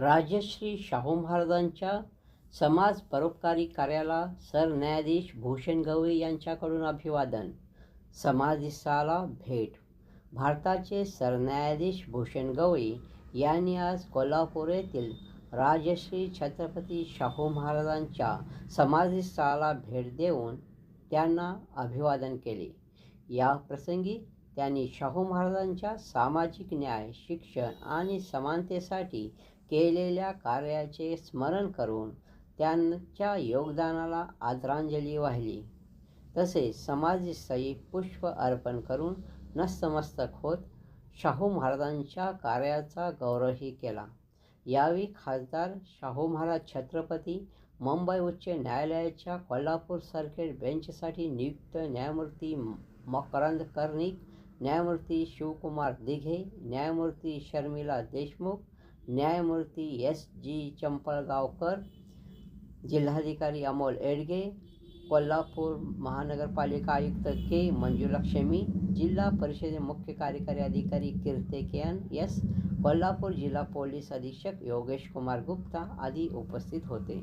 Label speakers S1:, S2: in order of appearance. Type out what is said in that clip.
S1: राजश्री शाहू महाराजांच्या समाज परोपकारी कार्याला सरन्यायाधीश भूषण गवई यांच्याकडून अभिवादन. समाधिस्थळाला भेट. भारताचे सरन्यायाधीश भूषण गवई यांनी आज कोल्हापूर येथील राजश्री छत्रपती शाहू महाराजांच्या समाधीस्थळाला भेट देऊन त्यांना अभिवादन केले. या प्रसंगी त्यांनी शाहू महाराजांच्या सामाजिक न्याय शिक्षण आणि समानतेसाठी केलेल्या कार्याचे स्मरण करून त्यांच्या योगदानाला आदरांजली वाहिली. तसेच समाजस्थळी पुष्प अर्पण करून नस्तमस्तक होत शाहू महाराजांच्या कार्याचा गौरवही केला. यावेळी खासदार शाहू महाराज छत्रपती मुंबई उच्च न्यायालयाच्या कोल्हापूर सर्किट बेंचसाठी नियुक्त न्यायमूर्ती मकरंद कर्णिक न्यायमूर्ती शिवकुमार दिघे न्यायमूर्ती शर्मिला देशमुख न्यायमूर्ती एस जी चंपळगावकर जिल्हाधिकारी अमोल एडगे कोल्हापूर महानगरपालिका आयुक्त के मंजुलक्ष्मी जिल्हा परिषदे मुख्य कार्यकारी अधिकारी Kirte K N S Kolhapur जिल्हा पोलीस अधीक्षक योगेश कुमार गुप्ता आदी उपस्थित होते.